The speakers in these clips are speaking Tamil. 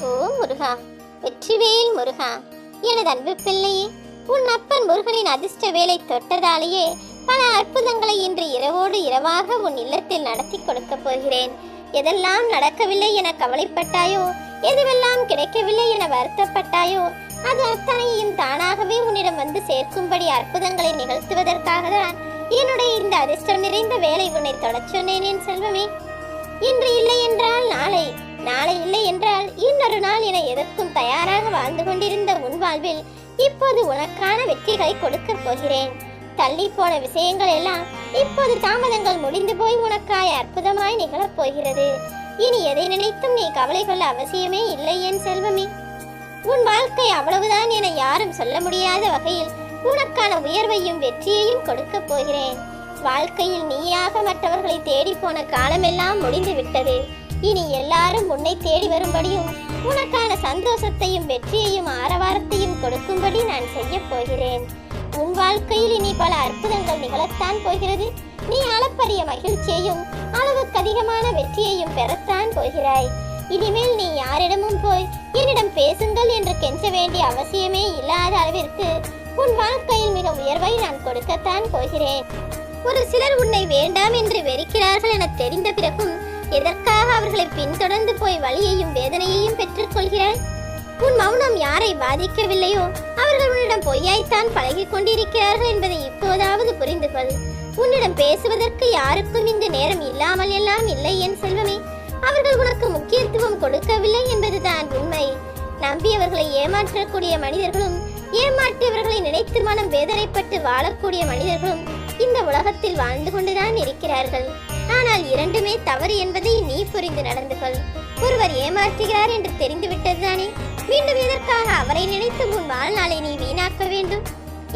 ஓ முருகா. வெற்றிவேல் முருகா. எனது அன்பு பிள்ளையே உன் அப்பன் முருகனின் அதிர்ஷ்ட வேலை தொட்டதாலேயே பல அற்புதங்களை இன்று இரவோடு இரவாக உன் இல்லத்தில் நடத்தி கொடுக்கப் போகிறேன். எதெல்லாம் நடக்கவில்லை என கவலைப்பட்டாயோ எதுவெல்லாம் கிடைக்கவில்லை என வருத்தப்பட்டாயோ அது அத்தனையும் தானாகவே உன்னிடம் வந்து சேர்க்கும்படி அற்புதங்களை நிகழ்த்துவதற்காக தான் என்னுடைய இந்த அதிர்ஷ்டம் நிறைந்த வேலை உன்னை தொடச் சொன்னேன் என் செல்வமே. இன்று இல்லை என்றால் நாளை நாளை இல்லை என்றால் இன்னொரு நாள் என எதற்கும் தயாராக வாழ்ந்து கொண்டிருந்த உன் வாழ்வில் இப்போது உனக்கான வெற்றிகளை கொடுக்க போகிறேன். தள்ளி போன விஷயங்கள் எல்லாம் இப்போது தாமதங்கள் முடிந்து போய் உனக்காய் அற்புதமாய் நிகழப் போகிறது. இனி எதை நினைத்தும் நீ கவலை கொள்ள அவசியமே இல்லை என் செல்வமே. உன் வாழ்க்கை அவ்வளவுதான் என யாரும் சொல்ல முடியாத வகையில் உனக்கான உயர்வையும் வெற்றியையும் கொடுக்க போகிறேன். வாழ்க்கையில் நீயாக மற்றவர்களை தேடி போன காலமெல்லாம் முடிந்து விட்டது இனி எல்லாரும் உன்னை தேடி வரும்படியும் உனக்கான சந்தோஷத்தையும் வெற்றியையும் ஆரவாரத்தையும் கொடுக்கும்படி நான் செய்யப் போகிறேன். உன் வாழ்க்கையில் இனி பல அற்புதங்கள் நிகழத்தான் போகிறது. நீ அளப்பரிய மகிழ்ச்சியையும் அளவுக்கு அதிகமான வெற்றியையும் பெறத்தான் போகிறாய். இனிமேல் நீ யாரிடமும் போய் என்னிடம் பேசுங்கள் என்று கெஞ்ச வேண்டிய அவசியமே இல்லாத அளவிற்கு உன் வாழ்க்கையில் மிக உயர்வை நான் கொடுக்கத்தான் போகிறேன். ஒரு சிலர் உன்னை வேண்டாம் என்று வெறுக்கிறார்கள் என தெரிந்த பிறகும் எதற்காக அவர்களை பின்தொடர்ந்து போய் வழியையும் வேதனையையும் பெற்றுக்கொள்கிறாய் உன் மௌனம் யாரை பாதிக்கவில்லையோ அவர்கள் உன்னிடம் பொய்யாய்த்தான் பழகி கொண்டிருக்கிறார்கள் என்பதை இப்போதாவது புரிந்து கொள். உன்னிடம் பேசுவதற்கு யாருக்கும் இந்த நேரம் இல்லாமல் எல்லாம் இல்லை என் செல்வமே. அவர்கள் உனக்கு முக்கியத்துவம் கொடுக்கவில்லை என்பதுதான் உண்மை. நம்பியவர்களை ஏமாற்றக்கூடிய மனிதர்களும் ஏமாற்றியவர்களை நினைத்து மனம் வேதனைப்பட்டு வாழக்கூடிய மனிதர்களும் இந்த உலகத்தில் வாழ்ந்து கொண்டுதான் இருக்கிறார்கள். ஆனால் இரண்டுமே தவறு என்பதை நீ புரிந்து நடந்து கொள். ஒருவர் ஏமாற்றுகிறார் என்று தெரிந்துவிட்டதுதானே மீண்டும் எதற்காக அவரை நினைத்து உன் வாழ்நாளை நீ வீணாக்க வேண்டும்?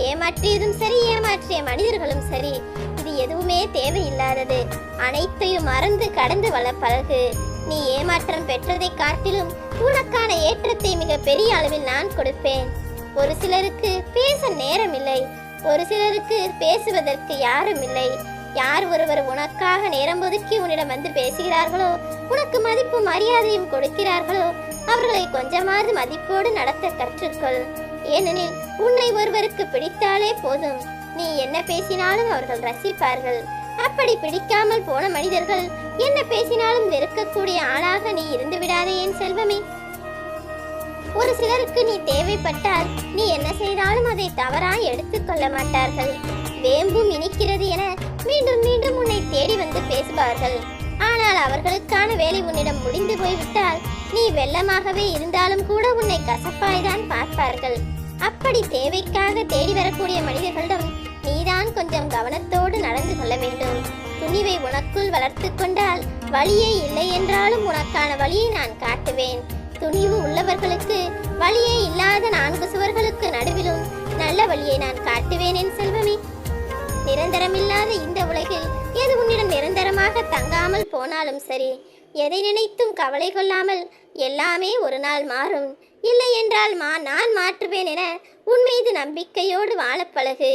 ஏமாற்றியதும் சரி ஏமாற்றிய மனிதர்களும் சரி. இது எதுவுமே தேவையில்லாதது. அனைத்தையும் மறந்து கடந்து வள பழகு. நீ ஏமாற்றம் பெற்றதை காட்டிலும் உனக்கான ஏற்றத்தை மிக பெரிய அளவில் நான் கொடுப்பேன். ஒரு சிலருக்கு பேச நேரம் இல்லை ஒரு சிலருக்கு பேசுவதற்கு யாரும் இல்லை. யார் ஒருவர் உனக்காக நேரம் ஒதுக்கி உன்னிடம் வந்து பேசுகிறார்களோ உனக்கு மதிப்பும் மரியாதையும் கொடுக்கிறார்களோ அவர்களை கொஞ்சமாவது மதிப்போடு நடத்த கற்றுக்கொள். ஏனெனில் உன்னை ஒருவருக்கு பிடித்தாலே போதும். நீ என்ன பேசினாலும் அவர்கள் ரசிப்பார்கள். அப்படி பிடிக்காமல் போன மனிதர்கள் என்ன பேசினாலும் வெறுக்கக்கூடிய ஆளாக நீ இருந்து விடாதே என் செல்வமே. ஒரு சிலருக்கு நீ தேவைப்பட்டால் நீ என்ன செய்தாலும் அதை தவறாய் எடுத்துக்கொள்ள மாட்டார்கள். வேம்பும் இனிக்கிறது என பேசுவார்கள் ஆனால் அவர்களுக்கான வேலை உன்னிடம் முடிந்து போய்விட்டால் நீ வெள்ளமாகவே இருந்தாலும் கூட உன்னை கசப்பாய்தான் பார்ப்பார்கள். அப்படி தேவைக்காக தேடி வரக்கூடிய மனிதர்களிடம் நீதான் கொஞ்சம் கவனத்தோடு நடந்து கொள்ள வேண்டும். துணிவை உனக்குள் வளர்த்து கொண்டால் வழியே இல்லை என்றாலும் உனக்கான வழியை நான் காட்டுவேன். துணிவு உள்ளவர்களுக்கு வழியே இல்லாத நான்கு சுவர்களுக்கு நடுவிலும் நல்ல வழியை நான் காட்டுவேன் என் செல்வமே. நிரந்தரமில்லாத இந்த உலகில் எது உன்னிடம் நிரந்தரமாக தங்காமல் போனாலும் சரி எதை நினைத்தும் கவலை கொள்ளாமல் எல்லாமே ஒரு நாள் மாறும். இல்லை என்றால் மா நான் மாற்றுவேன் என உன் மீது நம்பிக்கையோடு வாழப் பழகு.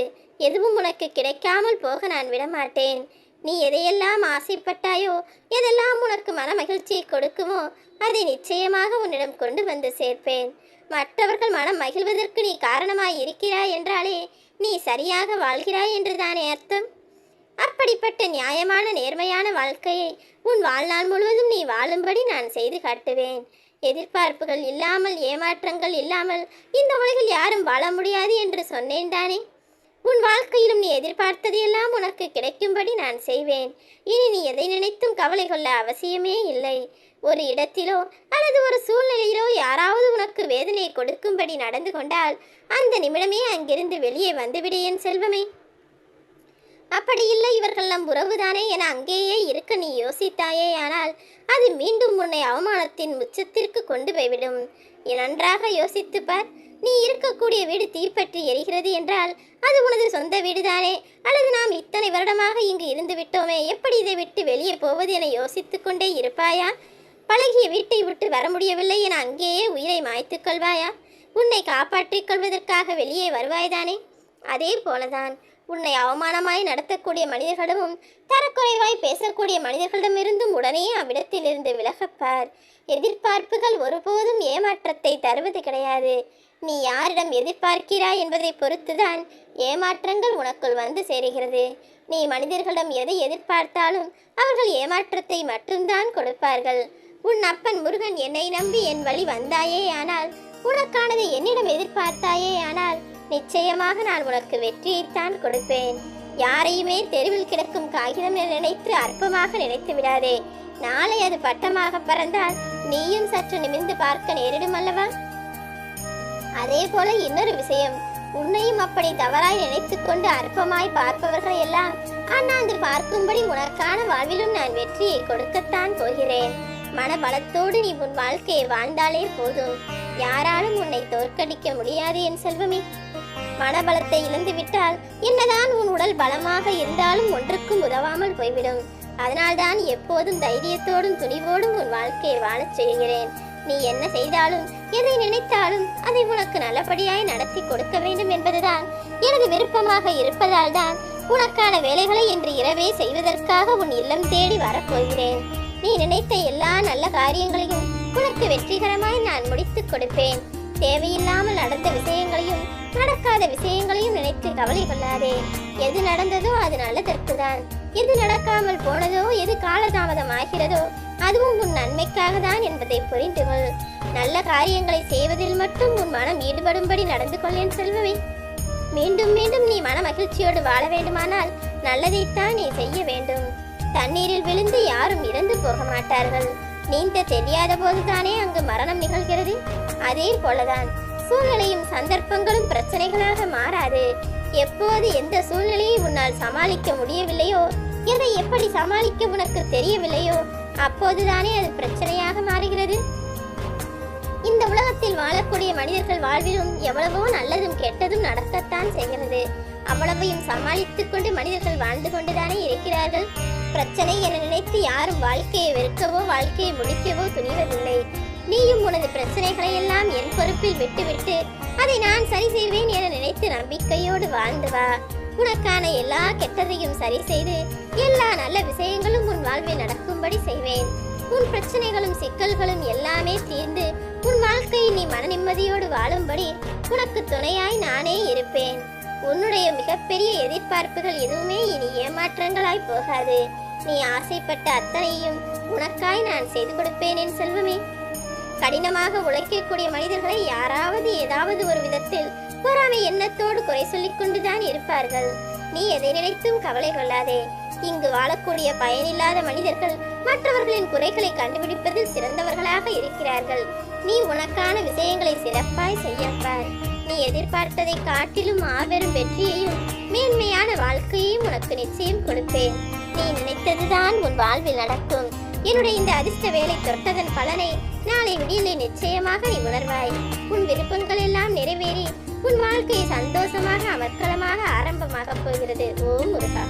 எதுவும் உனக்கு கிடைக்காமல் போக நான் விடமாட்டேன். நீ எதையெல்லாம் ஆசைப்பட்டாயோ எதெல்லாம் உனக்கு மன மகிழ்ச்சியை கொடுக்குமோ அதை நிச்சயமாக உன்னிடம் கொண்டு வந்து சேர்ப்பேன். மற்றவர்கள் மனம் மகிழ்வதற்கு நீ காரணமாய் இருக்கிறாய் என்றாலே நீ சரியாக வாழ்கிறாய் என்றுதானே அர்த்தம்? அப்படிப்பட்ட நியாயமான நேர்மையான வாழ்க்கையை உன் வாழ்நாள் முழுவதும் நீ வாழும்படி நான் செய்து காட்டுவேன். எதிர்பார்ப்புகள் இல்லாமல் ஏமாற்றங்கள் இல்லாமல் இந்த உலகில் யாரும் வாழ முடியாது என்று சொன்னேன் தானே? உன் வாழ்க்கையிலும் நீ எதிர்பார்த்தது எல்லாம் உனக்கு கிடைக்கும்படி நான் செய்வேன். இனி நீ எதை நினைத்தும் கவலை கொள்ள அவசியமே இல்லை. ஒரு இடத்திலோ அல்லது ஒரு சூழ்நிலையிலோ யாராவது உனக்கு வேதனையை கொடுக்கும்படி நடந்து கொண்டால் அந்த நிமிடமே அங்கிருந்து வெளியே வந்துவிடு என் செல்வமே. அப்படி இல்லை இவர்கள் நம் உறவுதானே என அங்கேயே இருக்க நீ யோசித்தாயே ஆனால் அது மீண்டும் உன்னை அவமானத்தின் உச்சத்திற்கு கொண்டு போய்விடும். நன்றாக யோசித்து பார் நீ இருக்கக்கூடிய வீடு தீப்பற்றி எரிகிறது என்றால் அது உனது சொந்த வீடுதானே? அல்லது நாம் இத்தனை வருடமாக இங்கு இருந்து விட்டோமே எப்படி இதை விட்டு வெளியே போவது என யோசித்து கொண்டே இருப்பாயா? பழகிய வீட்டை விட்டு வர முடியவில்லை என அங்கேயே உயிரை மாய்த்து கொள்வாயா? உன்னை காப்பாற்றிக் கொள்வதற்காக வெளியே வருவாய்தானே? அதே போலதான் உன்னை அவமானமாய் நடத்தக்கூடிய மனிதர்களிடமும் தரக்குறைவாய் பேசக்கூடிய மனிதர்களிடமிருந்தும் உடனே அவ்விடத்திலிருந்து விலகப்பார். எதிர்பார்ப்புகள் ஒருபோதும் ஏமாற்றத்தை தருவது கிடையாது. நீ யாரிடம் எதிர்பார்க்கிறாய் என்பதை பொறுத்துதான் ஏமாற்றங்கள் உனக்குள் வந்து சேருகிறது. நீ மனிதர்களிடம் எதை எதிர்பார்த்தாலும் அவர்கள் ஏமாற்றத்தை மட்டும்தான் கொடுப்பார்கள். உன் அப்பன் முருகன் என்னை நம்பி என் வழி வந்தாயே ஆனால் உனக்கானதை என்னிடம் எதிர்பார்த்தாயே ஆனால் நிச்சயமாக நான் உனக்கு வெற்றியைத்தான் கொடுப்பேன். யாரையுமே தெருவில் கிடக்கும் காகிதம் என நினைத்து அற்பமாக நினைத்து விடாதே. நாளை அது பட்டமாக பறந்தால் நீயும் சற்று நிமிர்ந்து பார்க்க நேரிடும் அல்லவா? அதே போல இன்னொரு விஷயம். உன்னையும் அப்படி தவறாய் நினைத்துக் கொண்டு அற்பமாய் பார்ப்பவர்களை எல்லாம் அண்ணாந்து பார்க்கும்படி உனக்கான வாழ்விலும் நான் வெற்றியை கொடுக்கத்தான் போகிறேன். மனபலத்தோடு நீ உன் வாழ்க்கையை வாழ்ந்தாலே போதும். யாராலும் உன்னை தோற்கடிக்க முடியாது என் செல்வமே. மனபலத்தை இழந்துவிட்டால் என்னதான் உன் உடல் பலமாக இருந்தாலும் ஒன்றுக்கும் உதவாமல் போய்விடும். அதனால்தான் எப்போதும் தைரியத்தோடும் துணிவோடும் உன் வாழ்க்கையை வாழச் செய்கிறேன். நீ என்ன செய்தாலும் எதை நினைத்தாலும் அதை உனக்கு நல்லபடியாய் நடத்தி கொடுக்க வேண்டும் என்பதுதான். எனது விருப்பமாக இருப்பதால் தான் உனக்கான வேலைகளை இன்று இரவே செய்வதற்காக உன் இல்லம் தேடி வரப்போகிறேன் நீ நினைத்த எல்லா நல்ல காரியங்களையும் உனக்கு வெற்றிகரமாய் நான் முடித்துக் கொடுப்பேன். தேவையில்லாமல் நடந்த விஷயங்களையும் நடக்காத விஷயங்களையும் நினைத்து கவலை கொள்ளாதே. எது நடந்ததோ அது நல்லதற்குதான் எது நடக்காமல் போனதோ எது காலதாமதம் ஆகிறதோ அதுவும் உன் நன்மைக்காக தான் என்பதை புரிந்து கொள். நல்ல காரியங்களை செய்வதில் மட்டும் உன் மனம் ஈடுபடும்படி நடந்து கொள்ளேன் செல்வமே. மீண்டும் மீண்டும் நீ மன மகிழ்ச்சியோடு வாழ வேண்டுமானால் நல்லதைத்தான் நீ செய்ய வேண்டும். தண்ணீரில் விழுந்து யாரும் இறந்து போக மாட்டார்கள். நீந்த தெரியாத போதுதானே அங்கு மரணம் நிகழ்கிறது? அதே போலதான் சூழ்நிலையும் சந்தர்ப்பங்களும் பிரச்சனைகளாக மாறாது. எப்போது எந்த சூழ்நிலையை உன்னால் சமாளிக்க முடியவில்லையோ எதை எப்படி சமாளிக்க உனக்கு தெரியவில்லையோ அப்போதுதானே அது பிரச்சனையாக மாறுகிறது. இந்த உலகத்தில் வாழக்கூடிய மனிதர்கள் வாழ்விலும் எவ்வளவோ நல்லதும் கெட்டதும் நடக்கத்தான் செய்கிறது. அவ்வளவையும் சமாளித்துக் கொண்டு மனிதர்கள் வாழ்ந்து கொண்டுதானே இருக்கிறார்கள்? பிரச்சனை என நினைத்து யாரும் வாழ்க்கையை வெறுக்கவோ வாழ்க்கையை முடிக்கவோ துணிவதில்லை. நீயும் உனது பிரச்சனைகளை எல்லாம் என் பொறுப்பில் விட்டுவிட்டு அதை நான் சரி செய்வேன் என நினைத்து நம்பிக்கையோடு வாழ்ந்து வா. உனக்கான எல்லா கெட்டதையும் சரி செய்து எல்லா நல்ல விஷயங்களும் உன் வாழ்வில் நடக்கும்படி செய்வேன். உன் பிரச்சனைகளும் சிக்கல்களும் எல்லாமே தீர்ந்து உன் வாழ்க்கையை நீ மன நிம்மதியோடு வாழும்படி உனக்கு துணையாய் நானே இருப்பேன். உன்னுடைய மிகப்பெரிய எதிர்பார்ப்புகள் எதுவுமே இனி ஏமாற்றங்களாய் போகாது. நீ ஆசைப்பட்ட அத்தனையும் உனக்காய் நான் செய்து கொடுப்பேன் என் செல்வமே. கடினமாக உழைக்கக்கூடிய மனிதர்களை யாராவது ஏதாவது ஒரு விதத்தில் பொறாமை எண்ணத்தோடு குறை சொல்லிக் கொண்டுதான் இருப்பார்கள். நீ எதை நினைத்தும் கவலை கொள்ளாதே. இங்கு வாழக்கூடிய பயனில்லாத மனிதர்கள் மற்றவர்களின் குறைகளை கண்டுபிடிப்பதில் சிறந்தவர்களாக இருக்கிறார்கள். நீ உனக்கான விஷயங்களை சிறப்பாய் செய்யப்பார். நீ எதிர்பார்த்ததை காட்டிலும் மாபெரும் வெற்றியையும் மேன்மையான வாழ்க்கையையும் உனக்கு நிச்சயம் கொடுப்பேன் நீ நினைத்ததுதான் உன் வாழ்வில் நடக்கும். என்னுடைய இந்த அதிர்ஷ்ட வேலை தொட்டதன் பலனை நாளை விடியலை நிச்சயமாக நீ உணர்வாய். உன் விருப்பங்கள் எல்லாம் நிறைவேறி உன் வாழ்க்கை சந்தோஷமாக அமர்க்கலமாக ஆரம்பமாக போகிறது. ஓ முருகா!